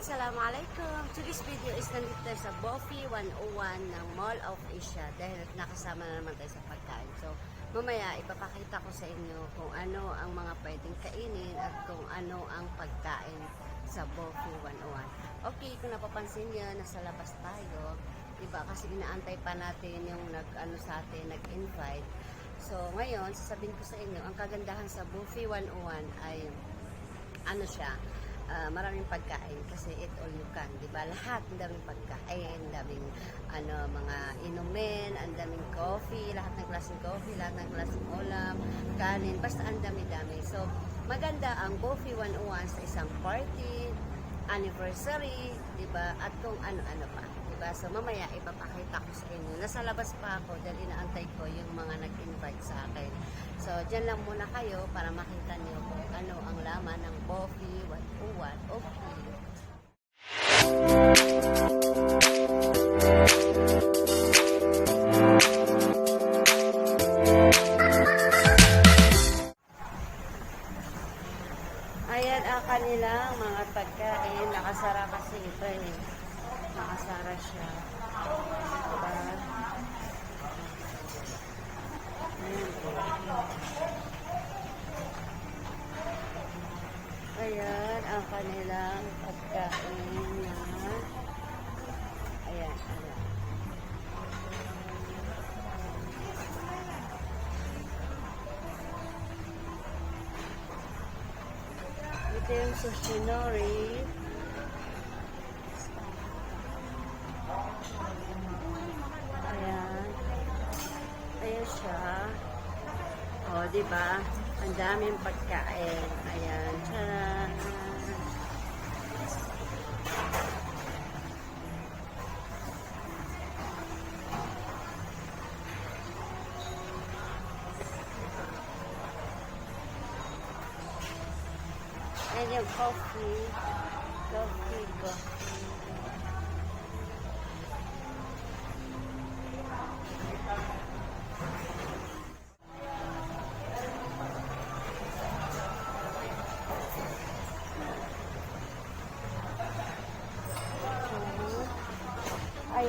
Assalamualaikum! Today's video is nandito tayo sa Bofi 101 ng Mall of Asia dahil nakasama na naman tayo sa pagkain. So, mamaya ipapakita ko sa inyo kung ano ang mga pwedeng kainin at kung ano ang pagkain sa Bofi 101. Okay, kung napapansin niyo, nasa labas tayo. Diba? Kasi inaantay pa natin yung nag-ano sa atin, nag-invite. So, ngayon, sasabihin ko sa inyo, ang kagandahan sa Buffet 101 ay ano siya, ah, maraming pagkain kasi eat all you can, 'di ba? Lahat ang daming pagkain, daming ano mga inumin, ang daming coffee, lahat ng klaseng coffee, lahat ng klaseng ulam, kanin, basta ang dami-dami. So, maganda ang Buffet 101 sa isang party, anniversary, 'di ba? At kung ano-ano pa, 'di ba? So, mamaya ipapakita ko sa inyo. Nasa labas pa ako dahil inaantay ko yung mga nag-invite sa akin. So, dyan lang muna kayo para makita niyo kung ano ang laman ng Buffet 101. Okay. Ayan ang kanilang mga pagkain. Nakasara kasi ito eh. Nakasara siya. Diba? Ayan ang kanilang pagkain na ayan, ayan. Ito yung sushinori. Ayan. Ayan siya. O, di ba? Ang daming pagkain. Ayan. Ayan yung coffee. Coffee,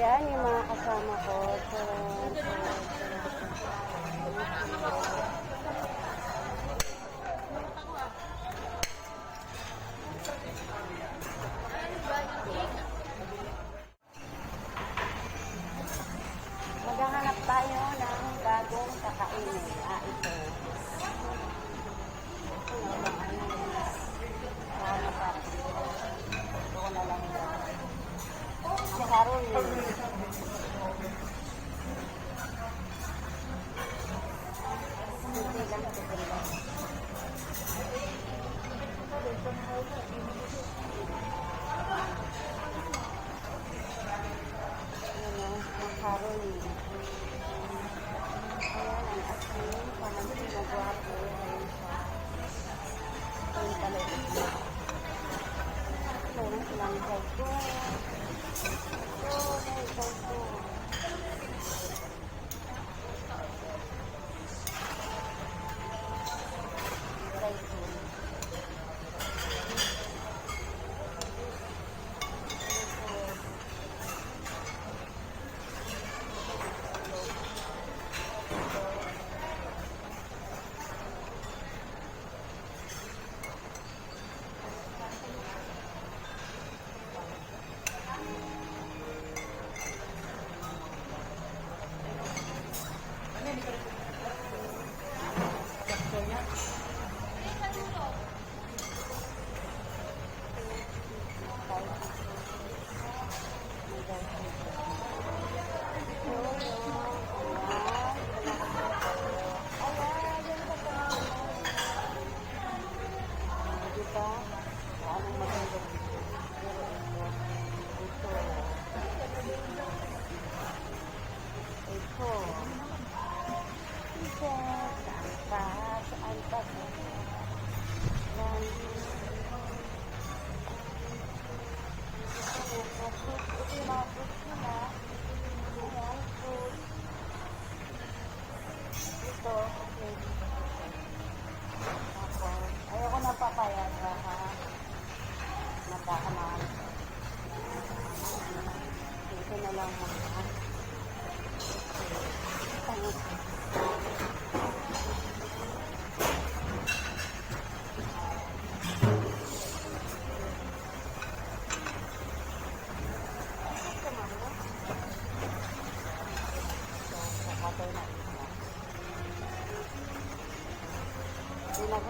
Ayan, yung mga kasama ko.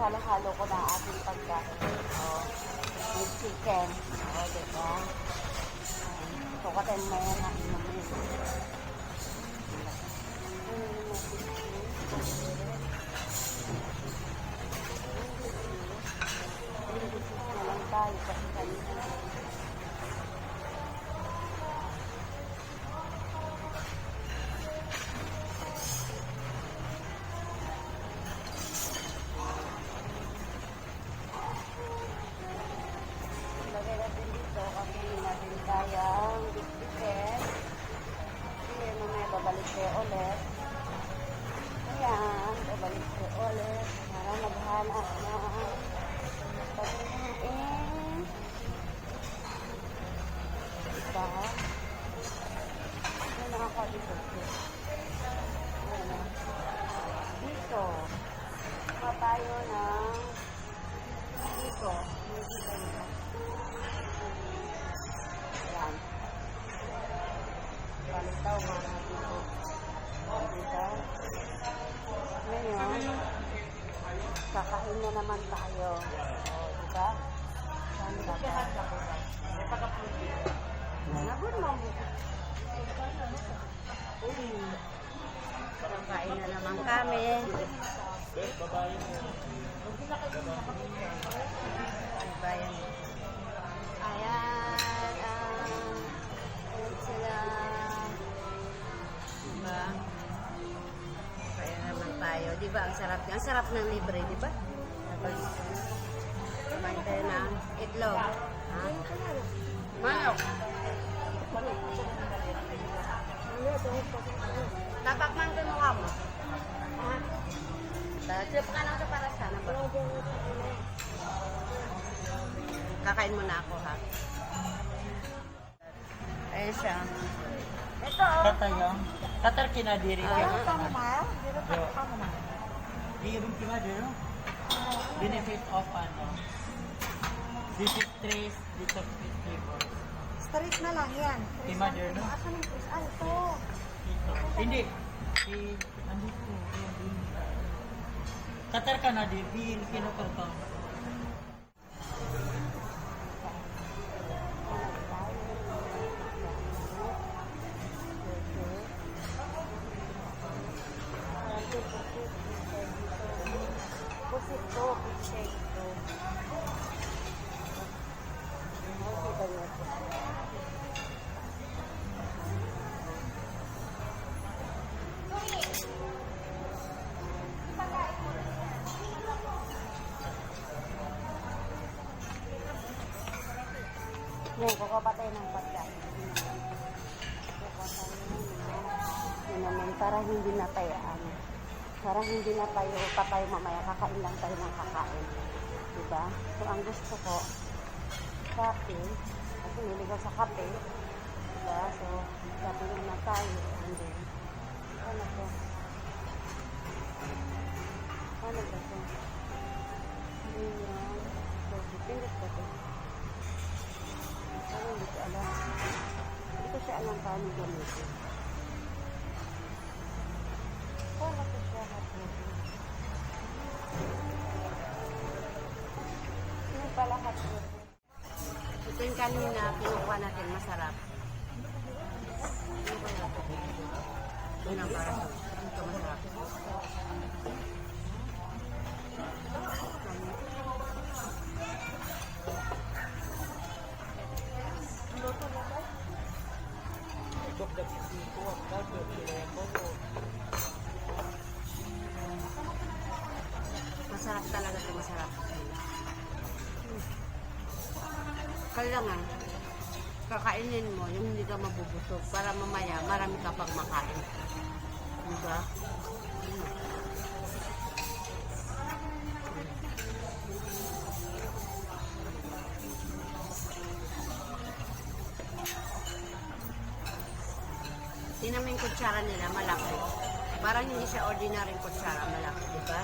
Pinaghalo-halo ko na ating pagkain. Oh, may chicken. Oh, diba? Ito ka tayo may ulit. Ayan, babalik kayo ulit para maghanap na pagkain. Diba? Ano nakakabito? Ano? Dito. Pa tayo ng dito. Dito tayo. Yan. Balik daw mga dito. Diba? Ngayon, kakain na naman tayo. Diba? Saan ba tayo? Nagod mo. Kakain na naman kami. Bayan. Ayan. ayan sila. Diba? Kaya tayo. Diba? Ang sarap. Ang sarap ng libre, diba? Kumain tayo ng itlog. Ha? Manok. Tapak man ko mukha mo. Ha? Trip ka lang sa para sana ba? Kakain muna ako ha. Ayun siya. Ito oh. Katayang. Tatar kinadiri Ah. ka. Ano Mayroon kinadiri. Benefit of ano. This is trace, this is flavor. Straight na lang yan. Kimader, no? Asan yung Chris? Ay, ito. Dito. Hindi. Si, andito. Tatar ka na di, kinukurto. Pusit Ngayon, kukuha pa tayo ng pagkain. Kukuha tayo ng yun naman, para hindi na tayo, ano, para hindi na tayo patay mamaya, kakain lang tayo ng kakain. Diba? So, ang gusto ko, kape, kasi niligaw sa kape. Diba? So, kape na tayo. And then, gamitin. Paano ko siya hatutin? Ano pala hatutin? Ito yung kanina, kinukuha natin masarap. Ano ba yun? Yun ang para ito masarap. Masarap talaga ito, masarap. Hmm. Kailangan, kakainin mo yung hindi ka mabubusog para mamaya marami ka pang makain. Diba? Hmm. Tingnan mo yung kutsara nila, malaki. Parang hindi siya ordinary kutsara, malaki, di ba?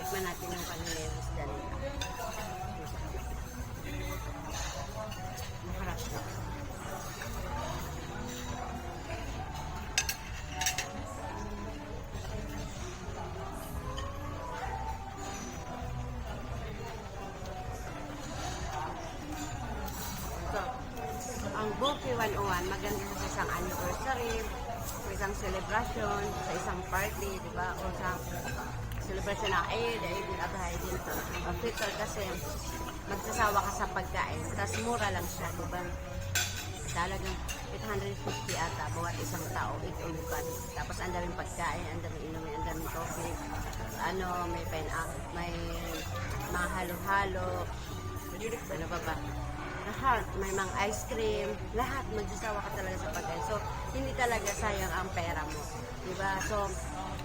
Tikman natin yung kanila yung isda nila. 101, maganda sa isang anniversary, sa isang celebration, sa isang party, di ba? O sa celebration ng Eid, Eid al-Adha, Eid al-Fitr kasi magsasawa ka sa pagkain. Tapos mura lang siya, di ba? Talagang 850 ata, bawat isang tao, 8 ulipan. Tapos ang daming pagkain, ang daming inumin, ang daming coffee. Ano, may pineapple, may mga halo-halo. Ano ba ba? Lahat, may mga ice cream, lahat, magsasawa ka talaga sa pagkain. So, hindi talaga sayang ang pera mo. Diba? So,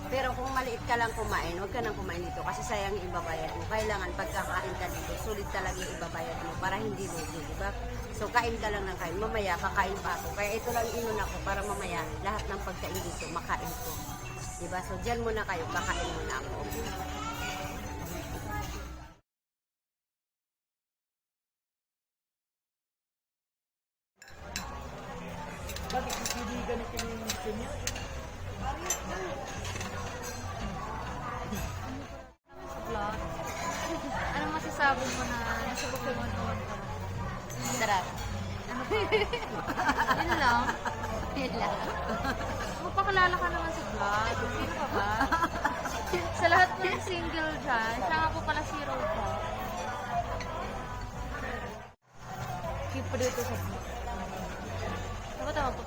pero kung maliit ka lang kumain, huwag ka nang kumain dito kasi sayang yung ibabayad mo. Kailangan pagkakain ka dito, sulit talaga yung ibabayad mo para hindi lugi, di ba? So, kain ka lang ng kain. Mamaya, kakain pa ako. Kaya ito lang inuna ko para mamaya, lahat ng pagkain dito, makain ko. Di ba? So, dyan muna kayo, kakain muna ako. Masasabi mo na nasa Pokemon on ka na? Sarap. Ano pa? Yun lang. Yun lang. Magpakilala ka naman sa vlog. Sino ka ba? sa lahat ng single dyan, siya po pala si Rosa. Keep po dito sa vlog. Tama tama po.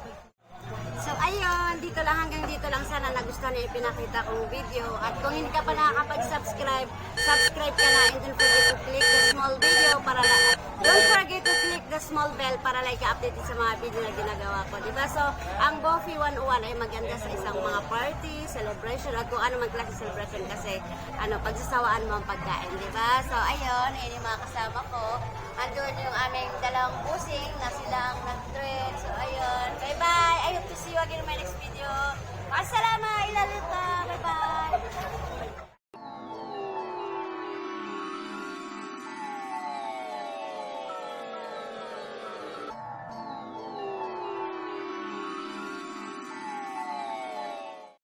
Dito lang hanggang dito lang sana nagustuhan niyo yung pinakita kong video. At kung hindi ka pa nakakapag-subscribe, subscribe ka na and don't forget to click the small video para Don't forget to click the small bell para like updated sa mga video na ginagawa ko. Diba? So, ang Boffy 101 ay maganda sa isang mga party, celebration, at kung ano man klase celebration kasi ano, pagsasawaan mo ang pagkain. Diba? So, ayun, ayun yung mga kasama ko. Andun yung aming dalawang busing na silang nag-trend. So! I hope to see you again in my next video. Masalama, ilaluta. Bye-bye.